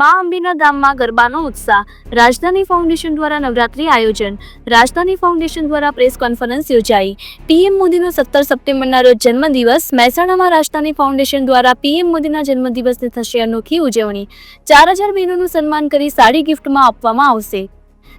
મા અંબીના ધામમાં ગરબાનો ઉત્સાહ. રાજધાની ફાઉન્ડેશન દ્વારા નવરાત્રી આયોજન. રાજધાની ફાઉન્ડેશન દ્વારા પ્રેસ કોન્ફરન્સ યોજાઈ. પીએમ મોદીનો સત્તર સપ્ટેમ્બરના રોજ જન્મદિવસ. મહેસાણામાં રાજધાની ફાઉન્ડેશન દ્વારા પીએમ મોદીના જન્મદિવસની થશે અનોખી ઉજવણી. ચાર હજાર બહેનોનું સન્માન કરી સાડી ગિફ્ટમાં આપવામાં આવશે.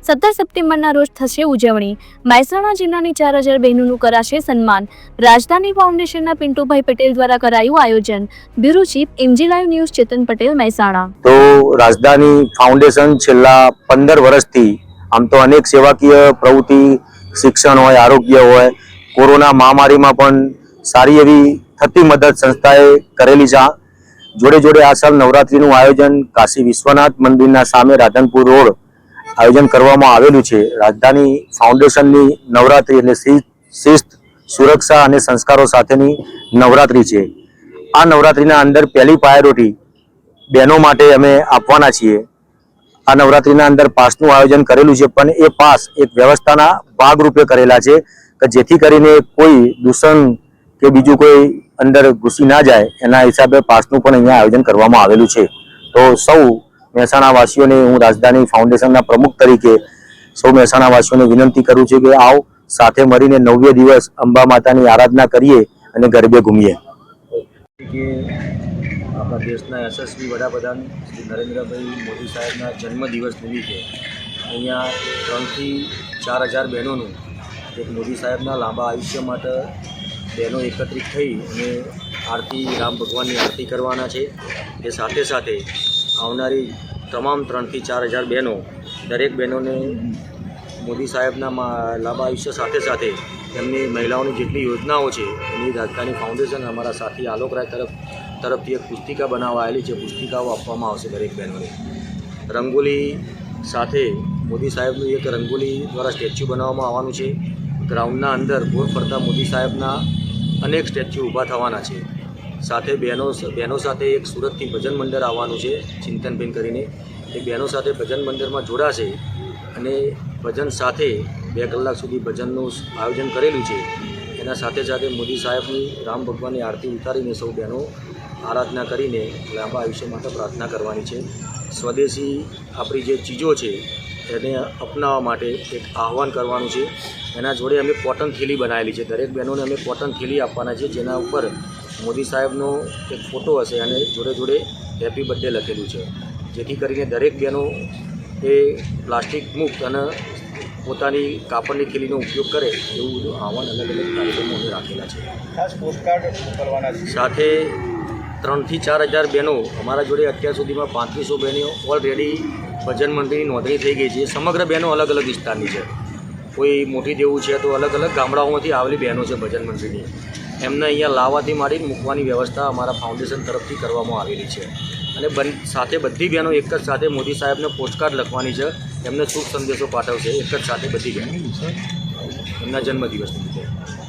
સત્તર સપ્ટેમ્બરના રોજ થશે ઉજવણી. મહેસાણા જિલ્લાની ચાર હજાર બહેનોનું કરાશે સન્માન. રાજધાની ફાઉન્ડેશનના પિન્ટુભાઈ પટેલ દ્વારા કરાયું આયોજન. Bureau chief MG live news Chetan Patel, Mahesana. તો રાજધાની ફાઉન્ડેશન છેલ્લા પંદર વર્ષથી આમ તો અનેક સેવાકીય પ્રવૃત્તિ, શિક્ષણ હોય, આરોગ્ય હોય, કોરોના મહામારીમાં પણ સારી એવી થતી મદદ સંસ્થાએ કરેલી છે. જોડે જોડે આ સાલ નવરાત્રીનું આયોજન કાશી વિશ્વનાથ મંદિરના સામે રાધનપુર રોડ આયોજન કરવામાં આવેલું છે. રાજધાની ફાઉન્ડેશનની નવરાત્રી એટલે શિસ્ત, સુરક્ષા અને સંસ્કારો સાથેની નવરાત્રી છે. આ નવરાત્રીના અંદર પહેલી પ્રાયોરિટી બહેનો માટે અમે આપવાના છીએ. આ નવરાત્રીના અંદર પાસનું આયોજન કરેલું છે, પણ એ પાસ એક વ્યવસ્થાના ભાગરૂપે કરેલા છે કે જેથી કરીને કોઈ દૂષણ કે બીજું કોઈ અંદર ઘૂસી ના જાય, એના હિસાબે પાસનું પણ અહીંયા આયોજન કરવામાં આવેલું છે. તો સૌ મહેસાણા વાસીઓને હું રાજધાની ફાઉન્ડેશનના પ્રમુખ તરીકે સૌ મહેસાણા વાસીઓને વિનંતી કરું છું કે આવો સાથે મળીને નવ્ય દિવસ અંબા માતાની આરાધના કરીએ અને ગરબે ઘૂમીએ. આપણા દેશના યશસ્વી વડાપ્રધાન શ્રી નરેન્દ્રભાઈ મોદી સાહેબના જન્મદિવસ નિમિત્તે અહીંયા ત્રણથી ચાર હજાર બહેનોનું એક મોદી સાહેબના લાંબા આયુષ્ય માટે બહેનો એકત્રિત થઈ અને આરતી રામ ભગવાનની આરતી કરવાના છે. એ સાથે સાથે આવનારી તમામ ત્રણથી ચાર હજાર બહેનો, દરેક બહેનોને મોદી સાહેબના આયુષ્ય સાથે સાથે તેમની મહિલાઓની જેટલી યોજનાઓ છે, એની રાજધાની ફાઉન્ડેશન અમારા સાથી આલોકરાય તરફ, તરફથી એક પુસ્તિકા બનાવાયેલી છે. પુસ્તિકાઓ આપવામાં આવશે દરેક બહેનોને. રંગોલી સાથે મોદી સાહેબનું એક રંગોલી દ્વારા સ્ટેચ્યુ બનાવવામાં આવવાનું છે. ગ્રાઉન્ડના અંદર ગોળ ફરતા મોદી સાહેબના અનેક સ્ટેચ્યુ ઊભા થવાના છે. સાથે બહેનો બહેનો સાથે એક સુરતથી ભજન મંડળ આવવાનું છે, ચિંતનબેન કરીને. એ બહેનો સાથે ભજન મંડળમાં જોડાશે અને ભજન સાથે બે કલાક સુધી ભજનનું આયોજન કરેલું છે. એના સાથે સાથે મોદી સાહેબની રામ ભગવાનની આરતી ઉતારીને સૌ બહેનો આરાધના કરીને લાંબા આયુષ્ય માટે પ્રાર્થના કરવાની છે. સ્વદેશી આપણી જે ચીજો છે એને અપનાવવા માટે એક આહવાન કરવાનું છે. એના જોડે અમે કોટન થેલી બનાવેલી છે. દરેક બહેનોને અમે કોટન થેલી આપવાના છે જેના ઉપર મોદી સાહેબનો એક ફોટો હશે અને જોડે જોડે હેપી બર્થડે લખેલું છે. જેથી કરીને દરેક બહેનો એ પ્લાસ્ટિક મુક્ત અને પોતાની કાપડની થેલીનો ઉપયોગ કરે એવું બધું આહવાન અલગ અલગ કાર્યક્રમો અમે રાખેલા છે. ખાસ પોસ્ટકાર્ડ છે. સાથે ત્રણથી ચાર હજાર બહેનો અમારા જોડે અત્યાર સુધીમાં પાંત્રીસો બહેનો ઓલરેડી ભજન મંડળની નોંધણી થઈ ગઈ છે. સમગ્ર બહેનો અલગ અલગ વિસ્તારની છે. કોઈ મોટી દેવું છે તો અલગ અલગ ગામડાઓમાંથી આવેલી બહેનો છે ભજન મંડળની. એમને અહીંયા લાવવાથી મારી મૂકવાની વ્યવસ્થા અમારા ફાઉન્ડેશન તરફથી કરવામાં આવેલી છે. અને બન, સાથે બધી બહેનો એક જ સાથે મોદી સાહેબને પોસ્ટકાર્ડ લખવાની છે. એમને શુભ સંદેશો પાઠવશે એક જ સાથે બધી બહેનો. એમના જન્મદિવસ નિમિત્તે.